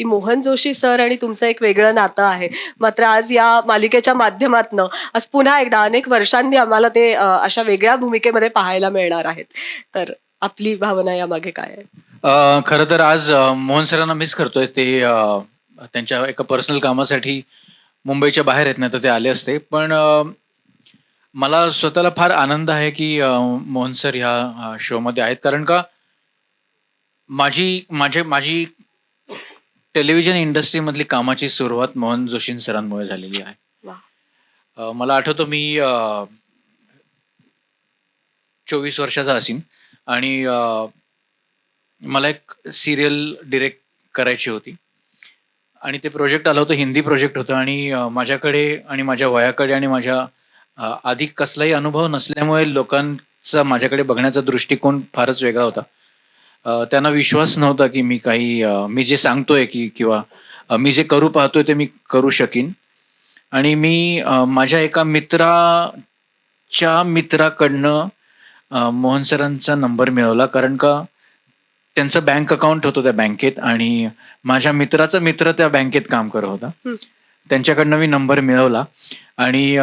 की मोहन जोशी सर आणि तुमचं एक वेगळं नातं आहे. मात्र आज या मालिकेच्या माध्यमातनं आज पुन्हा एकदा अनेक वर्षांनी आम्हाला ते अशा वेगळ्या भूमिकेमध्ये पाहायला मिळणार आहेत. तर आपली भावना यामागे काय आहे? खरं तर आज मोहन सरांना मिस करतोय. ते त्यांच्या एका पर्सनल कामासाठी मुंबईच्या बाहेर आहेत नाही तर ते आले असते. पण मला स्वतःला फार आनंद आहे की मोहन सर ह्या शोमध्ये आहेत. कारण का माझी माझे माझी टेलिव्हिजन इंडस्ट्रीमधली कामाची सुरुवात मोहन जोशी सरांमुळे झालेली आहे. मला आठवतं मी चोवीस वर्षाचा असीन आणि मला एक सिरियल डिरेक्ट करायची होती. आणि ते प्रोजेक्ट आलं होतं हिंदी प्रोजेक्ट होतं आणि माझ्याकडे आणि माझ्या वयाकडे आणि माझ्या आधी कसलाही अनुभव नसल्यामुळे लोकांचा माझ्याकडे बघण्याचा दृष्टिकोन फारच वेगळा होता. त्यांना विश्वास नव्हता की मी काही मी जे सांगतोय की किंवा मी जे करू पाहतोय ते मी करू शकीन. आणि मी माझ्या एका मित्राच्या मित्राकडनं मोहन सरांचा नंबर मिळवला. कारण का त्यांचं बँक अकाउंट होतं त्या बँकेत आणि माझ्या मित्राचा मित्र त्या बँकेत काम करत होता. त्यांच्याकडनं मी नंबर मिळवला. आणि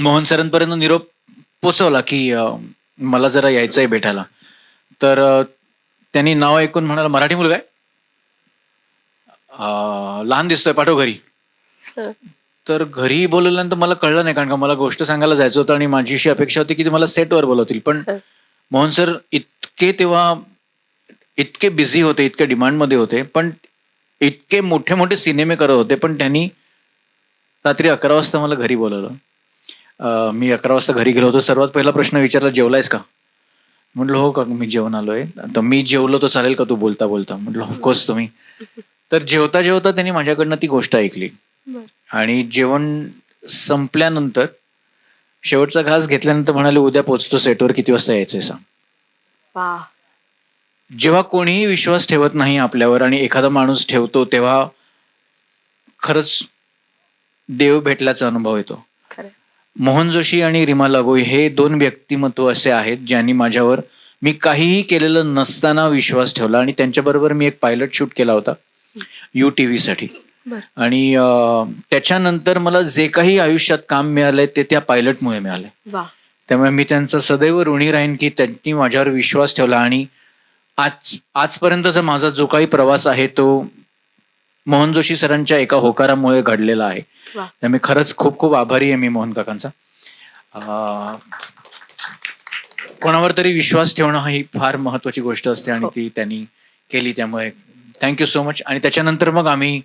मोहन सरांपर्यंत निरोप पोचवला की मला जरा यायचं आहे भेटायला. तर त्यांनी नाव ऐकून म्हणाला मराठी मुलगा आहे. लहान दिसतोय पाठव घरी. तर घरी बोलवल्यानंतर मला कळलं नाही कारण का मला गोष्ट सांगायला जायचं होतं आणि माझी अशी अपेक्षा होती की ते मला सेटवर बोलवतील. पण. मोहन सर इतके तेव्हा इतके बिझी होते इतके डिमांडमध्ये होते पण इतके मोठे मोठे सिनेमे करत होते पण त्यांनी रात्री अकरा वाजता मला घरी बोलवलं. मी अकरा वाजता घरी गेलो होतो. सर्वात पहिला प्रश्न विचारला जेवलायस का? म्हटलं हो का मी जेवण आलोय. तर मी जेवलो तर चालेल का तू बोलता बोलता? म्हटलं ऑफकोर्स तुम्ही. तर जेवता जेवता त्यांनी माझ्याकडनं ती गोष्ट ऐकली. आणि जेवण संपल्यानंतर शेवटचा घास घेतल्यानंतर म्हणाले उद्या पोचतो सेटवर किती वाजता यायचंय सांग. जेव्हा कोणीही विश्वास ठेवत नाही आपल्यावर आणि एखादा माणूस ठेवतो तेव्हा खरंच देव भेटल्याचा अनुभव येतो. मोहन जोशी आणि रिमा लागोई हे दोन व्यक्तिमत्व असे आहेत ज्यांनी माझ्यावर मी काहीही केलेलं नसताना विश्वास ठेवला आणि त्यांच्याबरोबर मी एक पायलट शूट केला होता यू टी व्हीसाठी आणि त्याच्यानंतर मला जे काही आयुष्यात काम मिळालंय ते त्या पायलटमुळे मिळालंय त्यामुळे मी त्यांचा सदैव ऋणी राहीन की त्यांनी माझ्यावर विश्वास ठेवला आणि आज आजपर्यंतचा माझा जो काही प्रवास आहे तो मोहन जोशी सरांच्या एका होकारामुळे घडलेला आहे. त्यामुळे खरंच खूप खूप आभारी आहे मी मोहन काकांचा. कोणावर तरी विश्वास ठेवणं ही फार महत्वाची गोष्ट असते आणि हो. ती त्यांनी केली त्यामुळे थँक्यू सो मच आणि त्याच्यानंतर मग आम्ही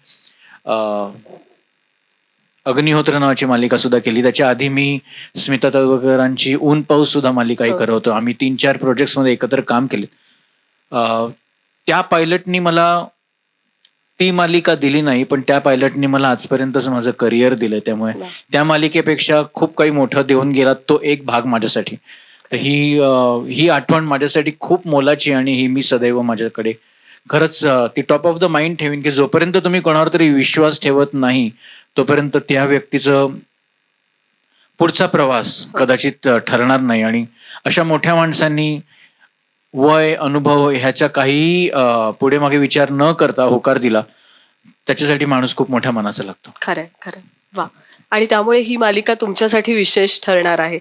अग्निहोत्र नावाची मालिका सुद्धा केली. त्याच्या आधी मी स्मिता तळवकरांची ऊन पाऊस सुद्धा मालिका ही. करत होतो. आम्ही तीन चार प्रोजेक्ट्समध्ये एकत्र काम केले अं, त्या पायलटनी मला ती मालिका दिली नाही पण त्या पायलटनी मला आजपर्यंतच माझं करिअर दिलंय. त्यामुळे. त्या मालिकेपेक्षा खूप काही मोठं देऊन गेला तो एक भाग माझ्यासाठी. तर ही ही आठवण माझ्यासाठी खूप मोलाची आणि ही मी सदैव माझ्याकडे खरंच ती टॉप ऑफ द माइंड ठेवीन की जोपर्यंत तुम्ही कोणावर तरी विश्वास ठेवत नाही तोपर्यंत त्या व्यक्तीचं पुढचा प्रवास कदाचित ठरणार नाही. आणि अशा मोठ्या माणसांनी वय अनुभव ह्याच्या काही पुढे मागे विचार न करता होकार दिला त्याच्यासाठी माणूस खूप मोठ्या मनाचा लागतो. खरं खरं वा. आणि त्यामुळे ही मालिका तुमच्यासाठी विशेष ठरणार आहे.